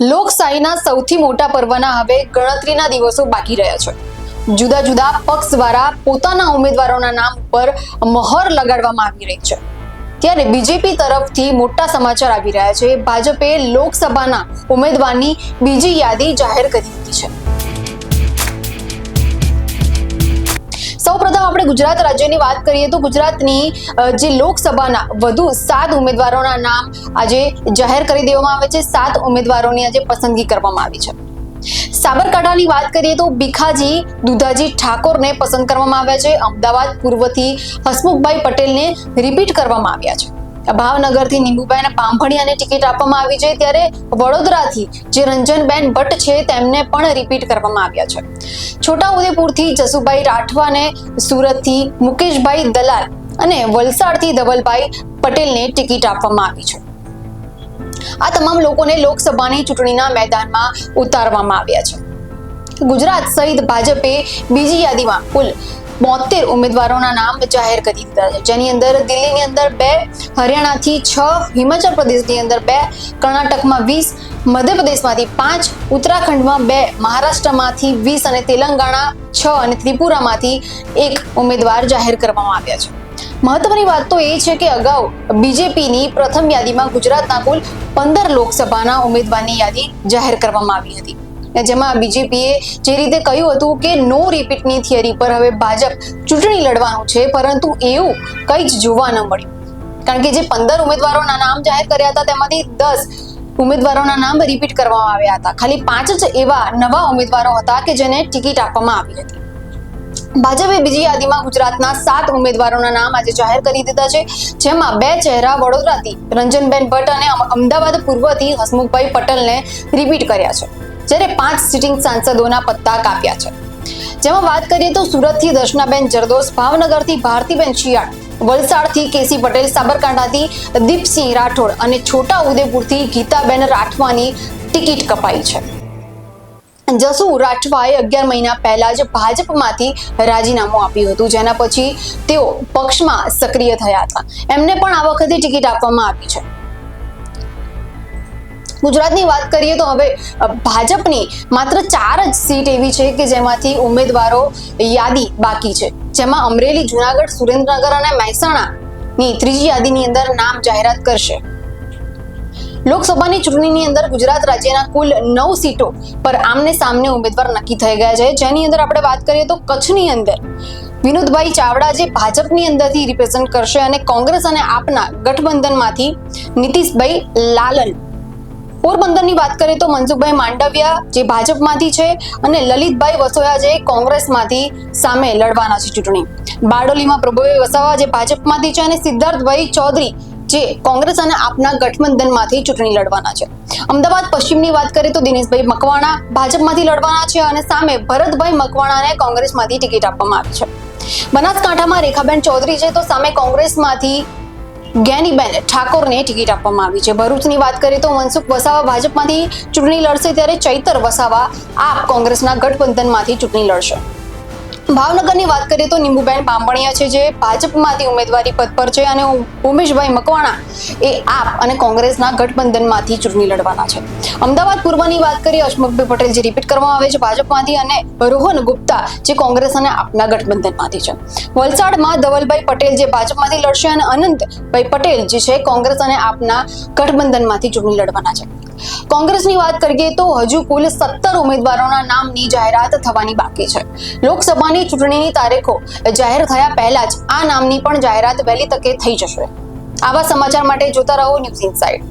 લોકશાહીના સૌથી મોટા પર્વના હવે ગણતરીના દિવસો બાકી રહ્યા છે. જુદા જુદા પક્ષ દ્વારા પોતાના ઉમેદવારોના નામ ઉપર મહોર લગાડવામાં આવી રહી છે. ત્યારે બીજેપી તરફથી મોટા સમાચાર આવી રહ્યા છે. ભાજપે લોકસભાના ઉમેદવારની બીજી યાદી જાહેર કરી દીધી છે. સૌપ્રથમ આપણે ગુજરાત રાજ્યની વાત કરીએ તો ગુજરાતની જે લોકસભાના વધુ સાત ઉમેદવારોના નામ આજે જાહેર કરી દેવામાં આવે છે. સાત ઉમેદવારોની આજે પસંદગી કરવામાં આવી છે. સાબરકાંઠાની વાત કરીએ તો ભીખાજી દુધાજી ઠાકોરને પસંદ કરવામાં આવ્યા છે. અમદાવાદ પૂર્વથી હસમુખભાઈ પટેલને રિપીટ કરવામાં આવ્યા છે. ભાવનગરથી નીંબુબેન પાંભણિયાને ટિકિટ આપવામાં આવી છે ત્યારે વડોદરાથી જે રંજનબેન ભટ્ટ છે તેમને પણ રિપીટ કરવામાં આવ્યા છે. છોટાઉદેપુરથી જસુભાઈ રાઠવાને સુરતથી મુકેશભાઈ દલાલ અને વલસાડથી ધવલભાઈ પટેલને ટિકિટ આપવામાં આવી છે. આ તમામ લોકોને લોકસભાની ચૂંટણીના મેદાનમાં ઉતારવામાં આવ્યા છે. ગુજરાત સહિત ભાજપે બીજી યાદીમાં કુલ બોતેર ઉમેદવારોના નામ જાહેર કરી દીધા છે. જેની અંદર દિલ્હીની અંદર બે, હરિયાણાથી છ, હિમાચલ પ્રદેશની અંદર બે, કર્ણાટકમાં વીસ, મધ્યપ્રદેશમાંથી પાંચ, ઉત્તરાખંડમાં બે, મહારાષ્ટ્રમાંથી વીસ અને તેલંગાણા છ અને ત્રિપુરામાંથી એક ઉમેદવાર જાહેર કરવામાં આવ્યા છે. મહત્વની વાત તો એ છે કે અગાઉ બીજેપીની પ્રથમ યાદીમાં ગુજરાતના કુલ પંદર લોકસભાના ઉમેદવારની યાદી જાહેર કરવામાં આવી હતી. જેમાં બીજેપીએ જે રીતે કહ્યું હતું કે નો રિપીટની થિયરી પર હવે ભાજપ ચૂંટણી લડવાનું છે, પરંતુ એવું કંઈ જ જોવા ન મળ્યું. કારણ કે જે પંદર ઉમેદવારોના નામ જાહેર કર્યા હતા, તેમાંથી દસ ઉમેદવારોના નામ રિપીટ કરવામાં આવ્યા હતા. ખાલી પાંચ જ એવા નવા ઉમેદવારો હતા કે જેને ટિકિટ આપવામાં આવી હતી. ભાજપે બીજી યાદીમાં ગુજરાતના સાત ઉમેદવારોના નામ આજે જાહેર કરી દીધા છે, જેમાં બે ચહેરા વડોદરાથી રંજનબેન ભટ્ટ અને અમદાવાદ પૂર્વથી હસમુખભાઈ પટેલને રિપીટ કર્યા છે. જ્યારે પાંચ સિટિંગ સાંસદોના પત્તા કાપ્યા છે. જેમાં વાત કરીએ તો સુરતથી દર્શનાબેન જરદોસ, ભાવનગરથી ભારતીબેન શિયાળ, વલસાડથી કેસી પટેલ, સાબરકાંઠાથી દીપસિંહ રાઠોડ અને છોટા ઉદેપુરથી ગીતાબેન રાઠવાની ટિકિટ કપાઈ છે. જસુ રાઠવાએ અગિયાર મહિના પહેલા જ ભાજપમાંથી રાજીનામું આપ્યું હતું, જેના પછી તેઓ પક્ષમાં સક્રિય થયા હતા. એમને પણ આ વખતે ટિકિટ આપવામાં આવી છે. ગુજરાતની વાત કરીએ તો હવે ભાજપની માત્ર ચાર જ સીટ એવી છે કે જેમાંથી ઉમેદવારો યાદી બાકી છે. જેમાં અમરેલી, જુનાગઢ, સુરેન્દ્રનગર અને મહેસાણાની ત્રીજી યાદીની અંદર નામ જાહેરાત કરશે. લોકસભાની ચૂંટણીની અંદર ગુજરાત રાજ્યના કુલ નવ સીટો પર આમને સામને ઉમેદવાર નક્કી થઈ ગયા છે. જેની અંદર આપણે વાત કરીએ તો કચ્છની અંદર વિનોદભાઈ ચાવડા જે ભાજપની અંદરથી રિપ્રેઝન્ટ કરશે અને કોંગ્રેસ અને આપના ગઠબંધનમાંથી નીતિશભાઈ લાલન પોરબંદરની વાત કરીએ તો મનસુખભાઈ માંડવિયા જે ભાજપમાંથી છે અને લલિતભાઈ વસોયા જે કોંગ્રેસમાંથી સામે લડવાના છે ચૂંટણી. બારડોલીમાં પ્રભુભાઈ વસાવા જે ભાજપમાંથી છે અને સિદ્ધાર્થભાઈ ચૌધરી જે કોંગ્રેસ અને આપના ગઠબંધનમાંથી ચૂંટણી લડવાના છે. અમદાવાદ પશ્ચિમની વાત કરીએ તો દિનેશભાઈ મકવાણા ભાજપમાંથી લડવાના છે અને સામે ભરતભાઈ મકવાણાને કોંગ્રેસમાંથી ટિકિટ આપવામાં આવી છે. બનાસકાંઠામાં રેખાબેન ચૌધરી છે તો સામે કોંગ્રેસમાંથી જ્ઞાનીબેન ઠાકોરને ટિકિટ આપવામાં આવી છે. ભરૂચની વાત કરીએ તો મનસુખ વસાવા ભાજપમાંથી ચૂંટણી લડશે ત્યારે ચૈતર વસાવા આપ કોંગ્રેસના ગઠબંધનમાંથી ચૂંટણી લડશે. ભાવનગરની વાત કરીએ તો નીંબુબેન બામણિયા છે, જે ભાજપમાંથી ઉમેદવારી પદ પર છે અને ઉમેશભાઈ મકવાણા એ આપ અને કોંગ્રેસના ગઠબંધનમાંથી ચૂંટણી લડવાના છે. અમદાવાદ પૂર્વની વાત કરીએ, અશમુખભાઈ પટેલ જે રિપીટ કરવામાં આવે છે ભાજપમાંથી અને રોહન ગુપ્તા જે કોંગ્રેસ અને આપના ગઠબંધનમાંથી છે. વલસાડમાં ધવલભાઈ પટેલ જે ભાજપમાંથી લડશે અને અનંતભાઈ પટેલ જે છે કોંગ્રેસ અને આપના ગઠબંધનમાંથી ચૂંટણી લડવાના છે. કોંગ્રેસની વાત કરીએ તો હજુ કુલ સત્તર ઉમેદવારોના નામની જાહેરાત થવાની બાકી છે. લોકસભાની ચૂંટણીની તારીખો જાહેર થયા પહેલા જ આ નામની પણ જાહેરાત વહેલી તકે થઈ જશે. આવા સમાચાર માટે જોતા રહો ન્યૂઝ ઇનસાઇડ.